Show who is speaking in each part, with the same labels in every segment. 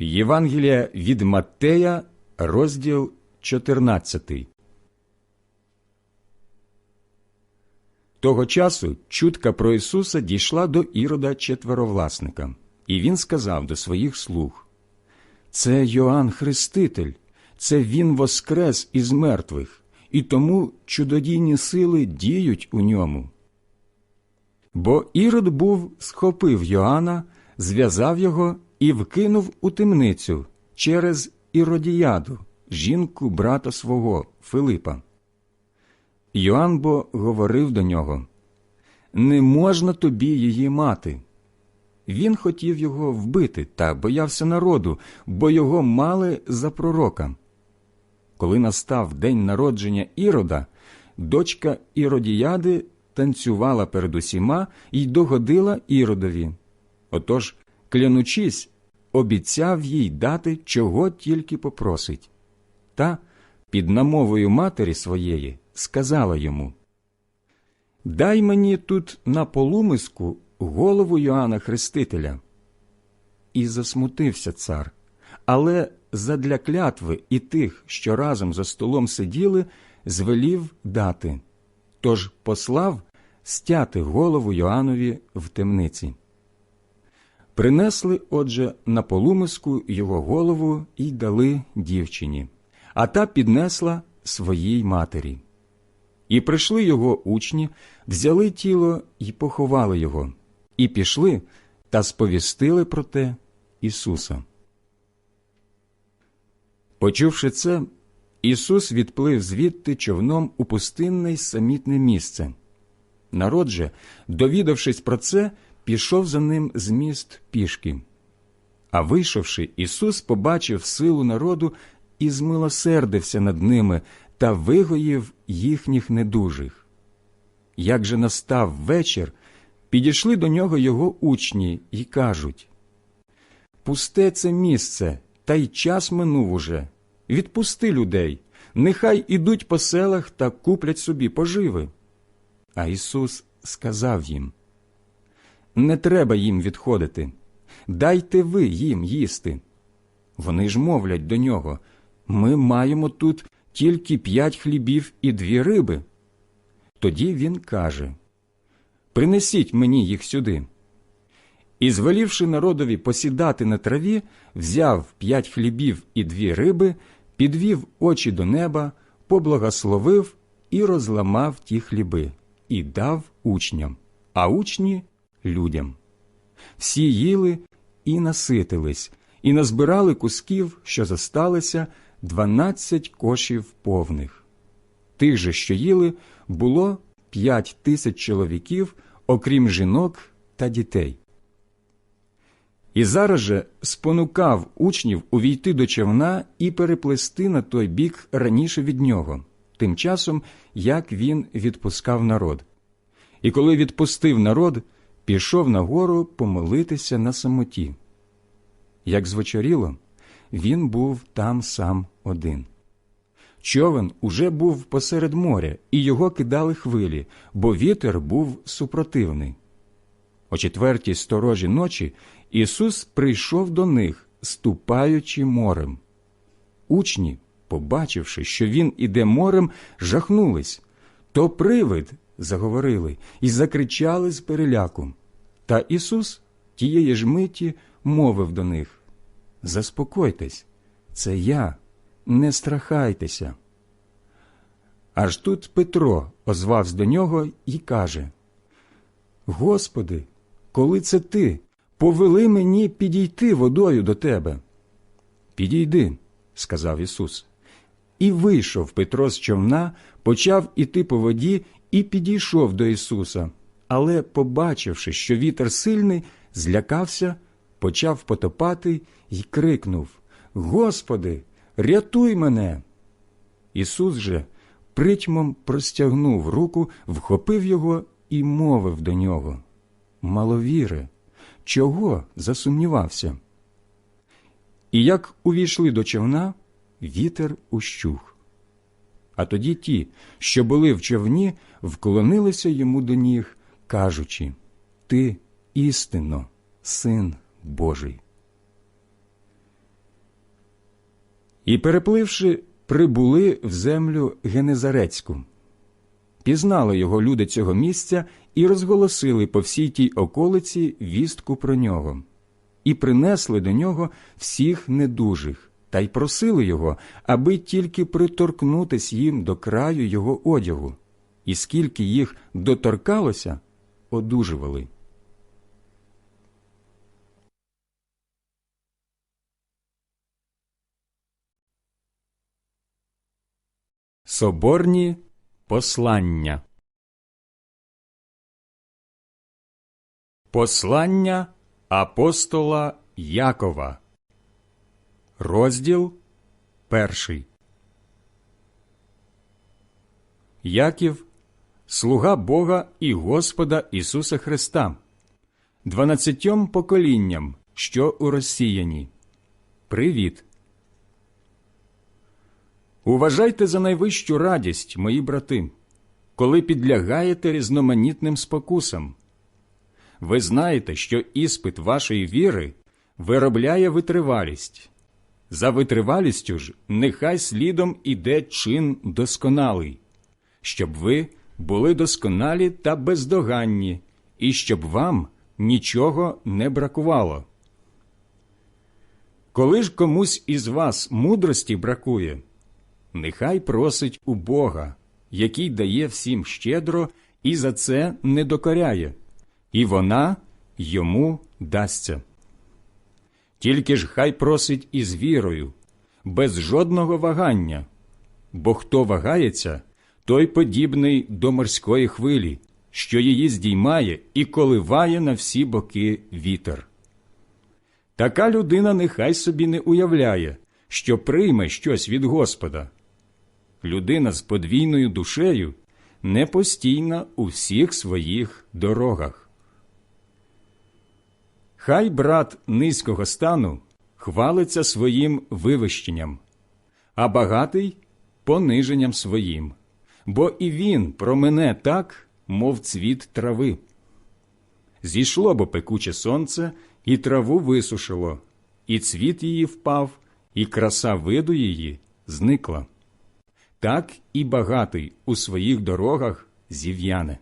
Speaker 1: Євангелія від Маттея, розділ 14. Того часу чутка про Ісуса дійшла до Ірода четверовласника, і він сказав до своїх слуг Це Йоанн Хреститель, це Він воскрес із мертвих, і тому чудодійні сили діють у ньому. Бо Ірод був схопив Йоанна, зв'язав його і вкинув у темницю через Іродіяду, жінку брата свого Филипа. Йоанн бо говорив до нього Не можна тобі її мати. Він хотів його вбити та боявся народу, бо його мали за пророка. Коли настав день народження Ірода, дочка Іродіяди танцювала перед усіма і догодила Іродові. Отож, клянучись, обіцяв їй дати, чого тільки попросить. Та, під намовою матері своєї, сказала йому Дай мені тут на полумиску голову Йоанна Хрестителя. І засмутився цар, але задля клятви і тих, що разом за столом сиділи, звелів дати. Тож послав стяти голову Йоаннові в темниці. Принесли, отже, на полумиску його голову і дали дівчині, а та піднесла своїй матері. І прийшли його учні, взяли тіло і поховали його, і пішли та сповістили про те Ісуса. Почувши це, Ісус відплив звідти човном у пустинне й самітне місце. Народ же, довідавшись про це, пішов за ним з міст пішки. А вийшовши, Ісус побачив силу народу і змилосердився над ними та вигоїв їхніх недужих. Як же настав вечір, підійшли до нього його учні й кажуть Пусте це місце, та й час минув уже. Відпусти людей, нехай ідуть по селах та куплять собі поживи. А Ісус сказав їм Не треба їм відходити, дайте ви їм їсти. Вони ж мовлять до нього Ми маємо тут тільки п'ять хлібів і дві риби. Тоді він каже Принесіть мені їх сюди. І, звелівши народові посідати на траві, взяв п'ять хлібів і дві риби, підвів очі до неба, поблагословив і розламав ті хліби, і дав учням, а учні людям. Всі їли і наситились, і назбирали кусків, що зосталися, дванадцять кошів повних. Тих же, що їли, було п'ять тисяч чоловіків, окрім жінок та дітей. І зараз же спонукав учнів увійти до човна і переплести на той бік раніше від нього, тим часом, як він відпускав народ. І коли відпустив народ, пішов на гору помолитися на самоті. Як звечоріло, він був там сам один. Човен уже був посеред моря, і його кидали хвилі, бо вітер був супротивний. О четвертій сторожі ночі Ісус прийшов до них, ступаючи морем. Учні, побачивши, що Він іде морем, жахнулись. То привид, заговорили, і закричали з переляку. Та Ісус тієї ж миті мовив до них Заспокойтесь, це я, не страхайтеся. Аж тут Петро озвався до нього і каже Господи, коли це ти, повели мені підійти водою до тебе. Підійди, сказав Ісус. І вийшов Петро з човна, почав іти по воді і підійшов до Ісуса. Але, побачивши, що вітер сильний, злякався, почав потопати й крикнув Господи, рятуй мене. Ісус же притьмом простягнув руку, вхопив його і мовив до нього Маловіре, чого засумнівався? І як увійшли до човна, вітер ущух. А тоді ті, що були в човні, вклонилися йому до ніг, кажучи Ти істинно, син Божий. І, перепливши, прибули в землю Генезарецьку. Пізнали його люди цього місця і розголосили по всій тій околиці вістку про нього, і принесли до нього всіх недужих, та й просили його, аби тільки приторкнутись їм до краю його одягу, і скільки їх доторкалося, одужували. Соборні послання. Послання апостола Якова. Розділ перший. Яків, слуга Бога і Господа Ісуса Христа, дванадцятьом поколінням, що у розсіяні. Привіт! Уважайте за найвищу радість, мої брати, коли підлягаєте різноманітним спокусам. Ви знаєте, що іспит вашої віри виробляє витривалість. За витривалістю ж нехай слідом іде чин досконалий, щоб ви були досконалі та бездоганні, і щоб вам нічого не бракувало. Коли ж комусь із вас мудрості бракує, нехай просить у Бога, який дає всім щедро і за це не докоряє, і вона йому дасться. Тільки ж хай просить із вірою, без жодного вагання, бо хто вагається, той подібний до морської хвилі, що її здіймає і коливає на всі боки вітер. Така людина нехай собі не уявляє, що прийме щось від Господа. Людина з подвійною душею не постійна у всіх своїх дорогах. Хай брат низького стану хвалиться своїм вивищенням, а багатий пониженням своїм, бо і він промене так, мов цвіт трави. Зійшло бо пекуче сонце, і траву висушило, і цвіт її впав, і краса виду її зникла. Так і багатий у своїх дорогах зів'яне.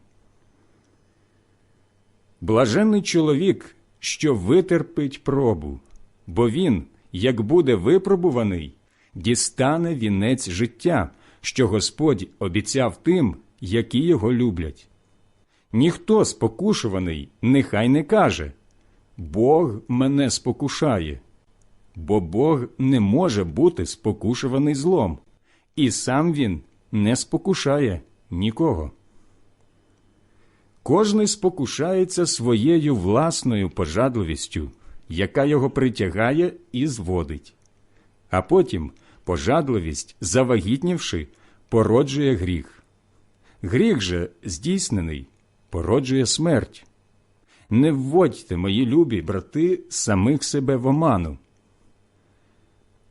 Speaker 1: Блаженний чоловік, що витерпить пробу, бо він, як буде випробуваний, дістане вінець життя, що Господь обіцяв тим, які його люблять. Ніхто спокушуваний нехай не каже Бог мене спокушає, бо Бог не може бути спокушуваний злом, і сам він не спокушає нікого. Кожний спокушається своєю власною пожадливістю, яка його притягає і зводить. А потім пожадливість, завагітнівши, породжує гріх. Гріх же, здійснений, породжує смерть. Не вводьте, мої любі брати, самих себе в оману.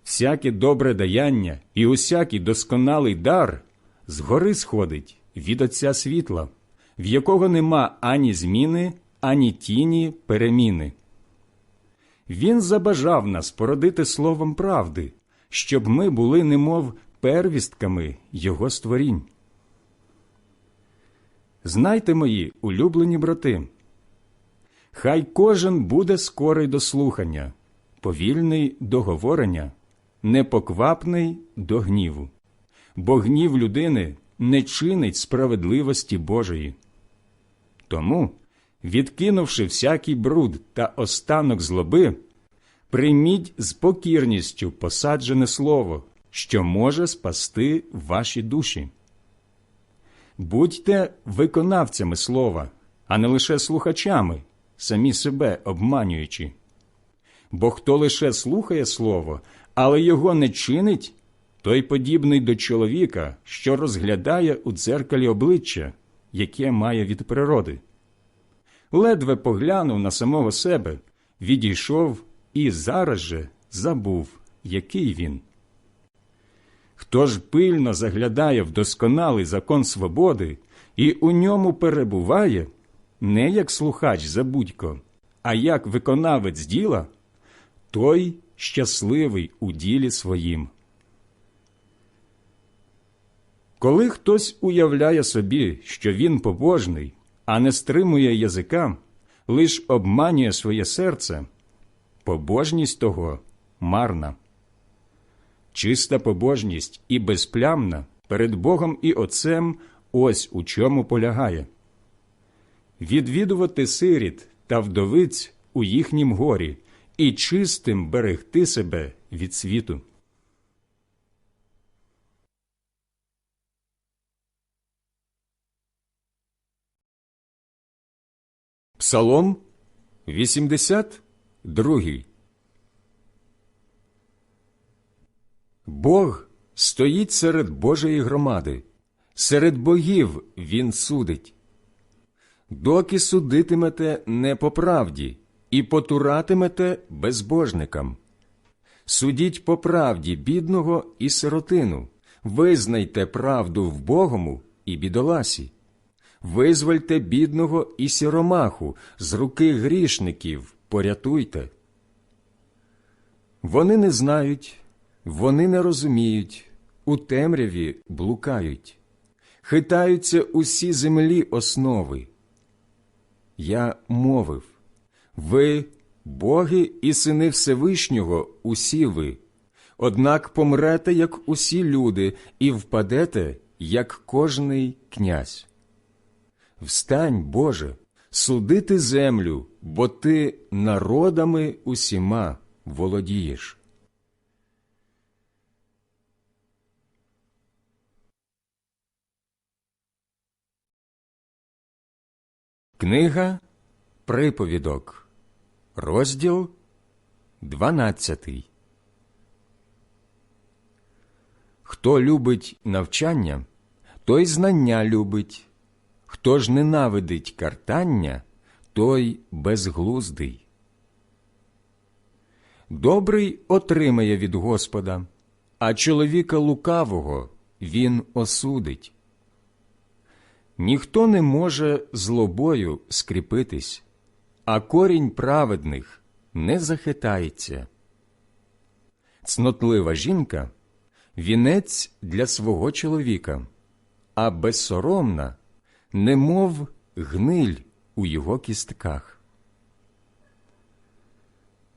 Speaker 1: Всяке добре даяння і усякий досконалий дар згори сходить від Отця світла, в якого нема ані зміни, ані тіні переміни. Він забажав нас породити словом правди, щоб ми були немов первістками Його створінь. Знайте, мої улюблені брати, хай кожен буде скорий до слухання, повільний до говорення, непоквапний до гніву, бо гнів людини не чинить справедливості Божої. Тому, відкинувши всякий бруд та останок злоби, прийміть з покірністю посаджене слово, що може спасти ваші душі. Будьте виконавцями слова, а не лише слухачами, самі себе обманюючи. Бо хто лише слухає слово, але його не чинить, той подібний до чоловіка, що розглядає у дзеркалі обличчя, яке має від природи. Ледве поглянув на самого себе, відійшов і зараз же забув, який він. Хто ж пильно заглядає в досконалий закон свободи і у ньому перебуває, не як слухач забудько, а як виконавець діла, той щасливий у ділі своїм. Коли хтось уявляє собі, що він побожний, а не стримує язика, лиш обманює своє серце, побожність того марна. Чиста побожність і безплямна перед Богом і Отцем ось у чому полягає відвідувати сиріт та вдовиць у їхнім горі і чистим берегти себе від світу. Псалом 82 Бог стоїть серед Божої громади, серед богів Він судить. Доки судитимете не по правді і потуратимете безбожникам. Судіть по правді бідного і сиротину, визнайте правду в Богому і бідоласі. Визвольте бідного і сіромаху з руки грішників, порятуйте. Вони не знають, вони не розуміють, у темряві блукають, хитаються усі землі основи. Я мовив ви, боги і сини Всевишнього, усі ви, однак помрете, як усі люди, і впадете, як кожний князь. Встань, Боже, судити землю, бо ти народами усіма володієш. Книга Приповідок, розділ 12 Хто любить навчання, той знання любить, хто ж ненавидить картання, той безглуздий. Добрий отримає від Господа, а чоловіка лукавого він осудить. Ніхто не може злобою скріпитись, а корінь праведних не захитається. Цнотлива жінка вінець для свого чоловіка, а безсоромна, немов гниль у його кістках.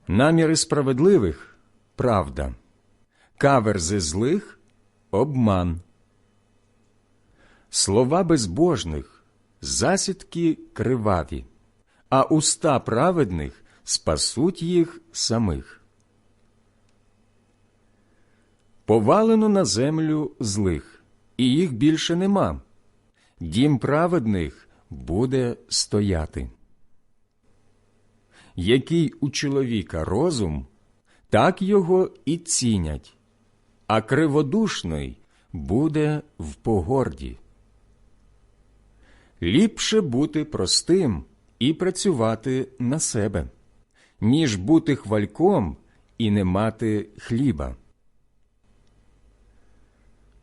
Speaker 1: Наміри справедливих правда, каверзи злих обман. Слова безбожних, засідки криваві, а уста праведних спасуть їх самих. Повалено на землю злих, і їх більше нема. Дім праведних буде стояти. Який у чоловіка розум, так його і цінять, а криводушний буде в погорді. Ліпше бути простим і працювати на себе, ніж бути хвальком і не мати хліба.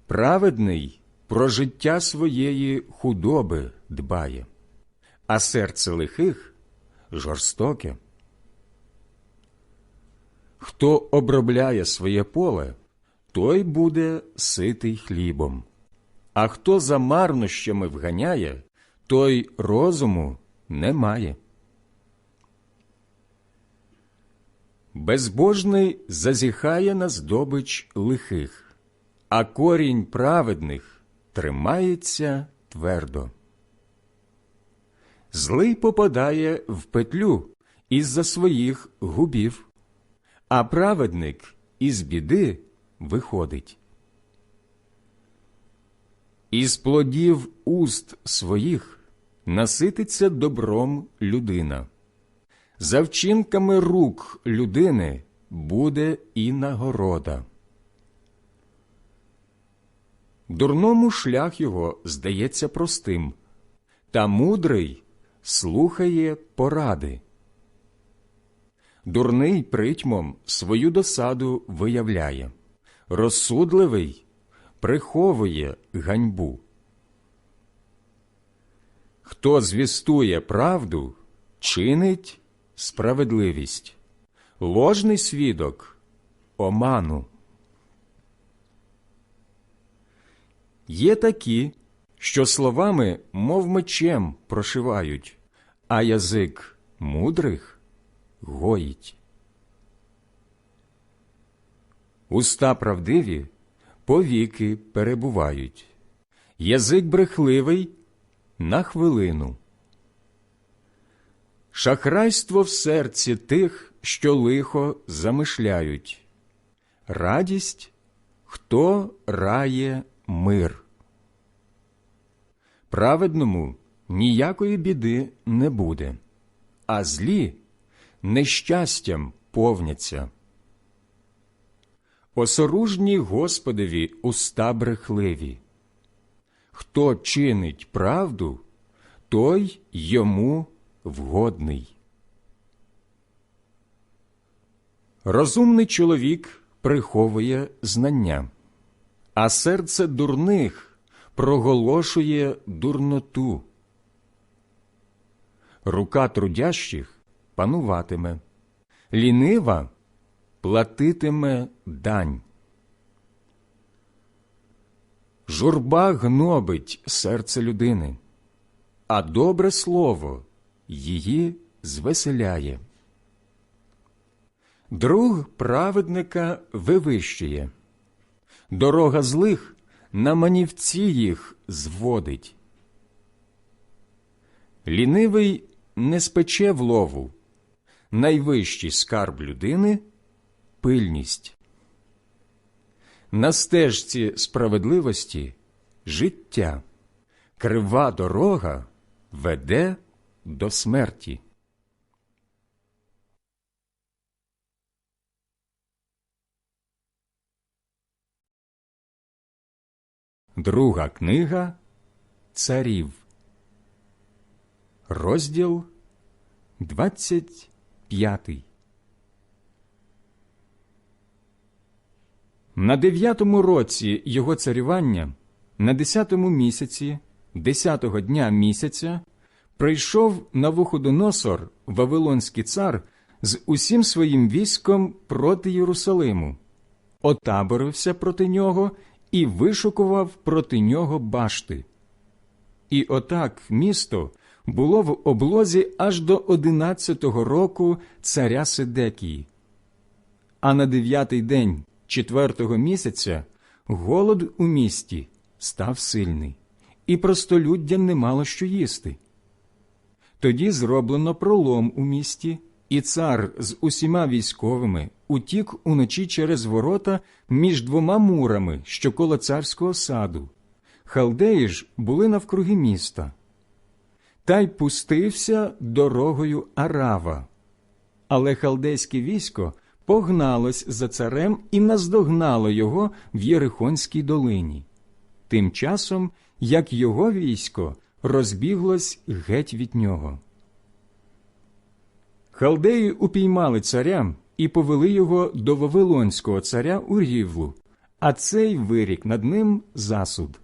Speaker 1: Праведний про життя своєї худоби дбає, а серце лихих жорстоке. Хто обробляє своє поле, той буде ситий хлібом, а хто за марнощами вганяє, той розуму не має. Безбожний зазіхає на здобич лихих, а корінь праведних тримається твердо. Злий попадає в петлю із-за своїх губів, а праведник із біди виходить. Із плодів уст своїх насититься добром людина. За вчинками рук людини буде і нагорода. Дурному шлях його здається простим, та мудрий слухає поради. Дурний притьмом свою досаду виявляє, розсудливий приховує ганьбу. Хто звістує правду, чинить справедливість, ложний свідок оману. Є такі, що словами, мов мечем, прошивають, а язик мудрих гоїть. Уста правдиві повіки перебувають, язик брехливий на хвилину. Шахрайство в серці тих, що лихо замишляють, радість, хто рає мир. Праведному ніякої біди не буде, а злі нещастям повняться. Осоружні Господові уста брехливі. Хто чинить правду, той йому вгодний. Розумний чоловік приховує знання, а серце дурних проголошує дурноту. Рука трудящих пануватиме, лінива платитиме дань. Журба гнобить серце людини, а добре слово її звеселяє. Друг праведника вивищує, дорога злих на манівці їх зводить. Лінивий не спече в лову, найвищий скарб людини пильність. На стежці справедливості життя, крива дорога веде до смерті. Друга книга Царів, розділ 25 На дев'ятому році його царювання, на десятому місяці, десятого дня місяця, прийшов Навуходоносор, Вавилонський цар, з усім своїм військом проти Єрусалиму, отаборився проти нього і вишукував проти нього башти. І отак місто було в облозі аж до одинадцятого року царя Сидекії. А на дев'ятий день четвертого місяця голод у місті став сильний, і простолюддя не мало що їсти. Тоді зроблено пролом у місті, і цар з усіма військовими утік уночі через ворота між двома мурами, що коло царського саду. Халдеї ж були навкруги міста. Та й пустився дорогою Арава. Але халдейське військо погналось за царем і наздогнало його в Єрихонській долині. Тим часом, як його військо розбіглось геть від нього. Халдеї упіймали царя і повели його до Вавилонського царя у рівлу, а цей вирік над ним засуд.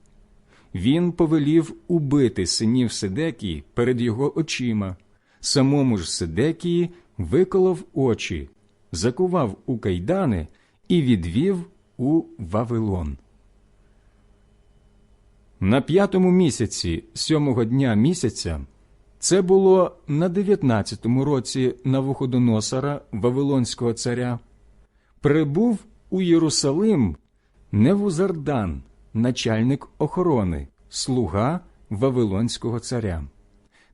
Speaker 1: Він повелів убити синів Сидекії перед його очима, самому ж Сидекії виколов очі, закував у кайдани і відвів у Вавилон. На п'ятому місяці сьомого дня місяця це було на дев'ятнадцятому році Навуходоносора Вавилонського царя. Прибув у Єрусалим Невузардан, начальник охорони, слуга Вавилонського царя,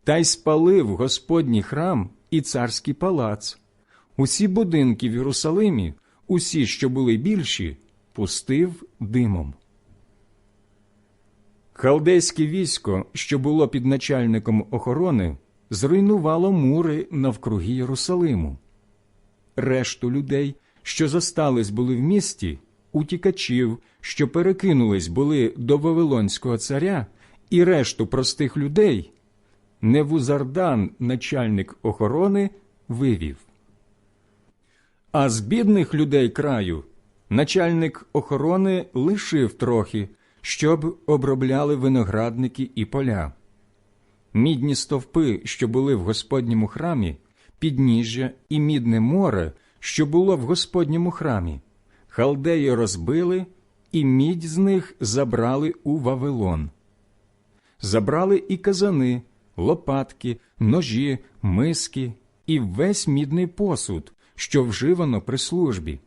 Speaker 1: та й спалив Господній храм і царський палац. Усі будинки в Єрусалимі, усі, що були більші, пустив димом. Халдейське військо, що було під начальником охорони, зруйнувало мури навкруги Єрусалиму. Решту людей, що зостались були в місті, утікачів, що перекинулись були до Вавилонського царя, і решту простих людей, Невузардан, начальник охорони, вивів. А з бідних людей краю начальник охорони лишив трохи, щоб обробляли виноградники і поля. Мідні стовпи, що були в Господньому храмі, підніжжя і мідне море, що було в Господньому храмі, халдеї розбили і мідь з них забрали у Вавилон. Забрали і казани, лопатки, ножі, миски і весь мідний посуд, що вживано при службі.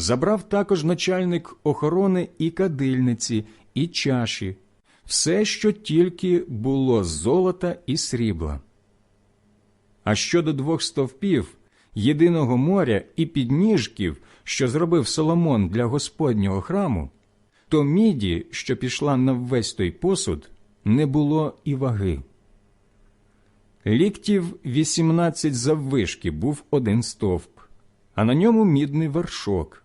Speaker 1: Забрав також начальник охорони і кадильниці, і чаші, все, що тільки було з золота і срібла. А щодо двох стовпів, єдиного моря і підніжків, що зробив Соломон для Господнього храму, то міді, що пішла на весь той посуд, не було і ваги. Ліктів вісімнадцять заввишки був один стовп, а на ньому мідний вершок,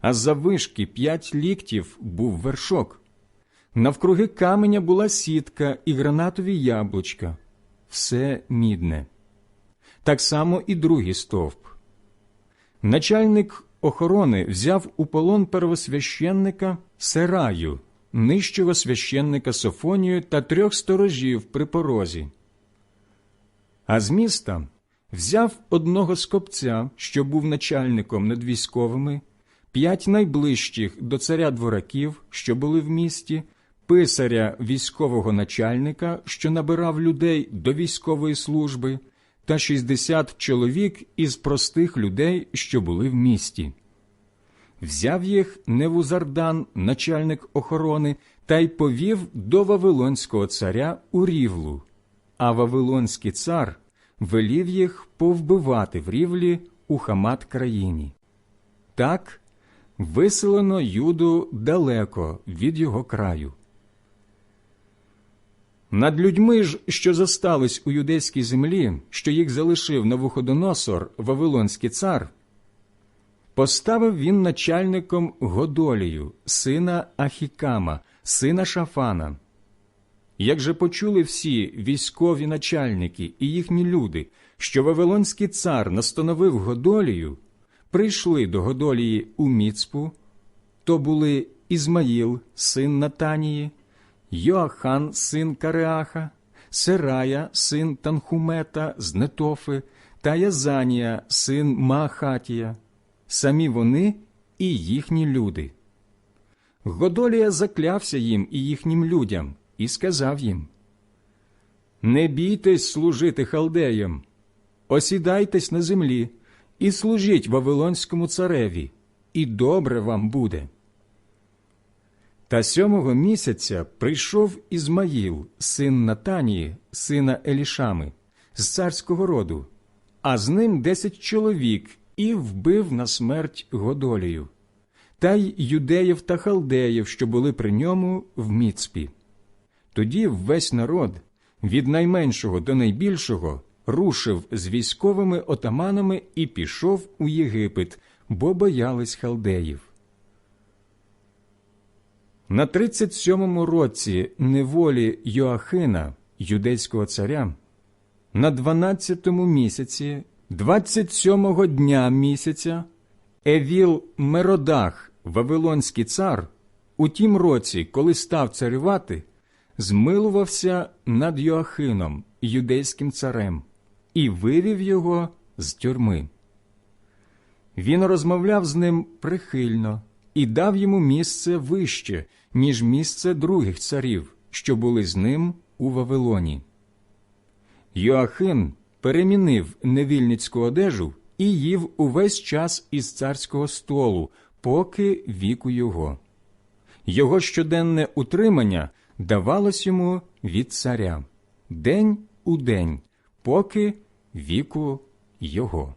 Speaker 1: а заввишки п'ять ліктів був вершок. Навкруги каменя була сітка і гранатові яблучка, все мідне. Так само і другий стовп. Начальник охорони взяв у полон первосвященника Сераю, нижчого священника Софонію та трьох сторожів при порозі. А з міста взяв одного скопця, що був начальником над військовими, п'ять найближчих до царя двораків, що були в місті, писаря військового начальника, що набирав людей до військової служби, та шістдесят чоловік із простих людей, що були в місті. Взяв їх Невузардан, начальник охорони, та й повів до Вавилонського царя у рівлу, а Вавилонський цар велів їх повбивати в рівлі у Хамат країні. Так виселено Юду далеко від його краю. Над людьми ж, що зостались у юдейській землі, що їх залишив Навуходоносор, Вавилонський цар, поставив він начальником Годолію, сина Ахікама, сина Шафана. Як же почули всі військові начальники і їхні люди, що Вавилонський цар настановив Годолію, прийшли до Годолії у Міцпу, то були Ізмаїл, син Натанії, Йоахан, син Кареаха, Серая, син Танхумета з Нетофи, та Язанія, син Маахатія, самі вони і їхні люди. Годолія заклявся їм і їхнім людям і сказав їм: Не бійтесь служити халдеям, осідайтесь на землі і служіть Вавилонському цареві, і добре вам буде. Та сьомого місяця прийшов Ізмаїл, син Натанії, сина Елішами, з царського роду, а з ним десять чоловік і вбив на смерть Годолію, та й юдеїв та халдеїв, що були при ньому в Міцпі. Тоді весь народ, від найменшого до найбільшого, рушив з військовими отаманами і пішов у Єгипет, бо боялись халдеїв. На 37-му році неволі Йоахина, юдейського царя, на 12-му місяці, 27-го дня місяця, Евіл Меродах, Вавилонський цар, у тім році, коли став царювати, змилувався над Йоахином, юдейським царем, і вивів його з тюрми. Він розмовляв з ним прихильно і дав йому місце вище, ніж місце других царів, що були з ним у Вавилоні. Йоахин перемінив невільницьку одежу і їв увесь час із царського столу, поки віку його. Його щоденне утримання давалось йому від царя день у день, поки віку його.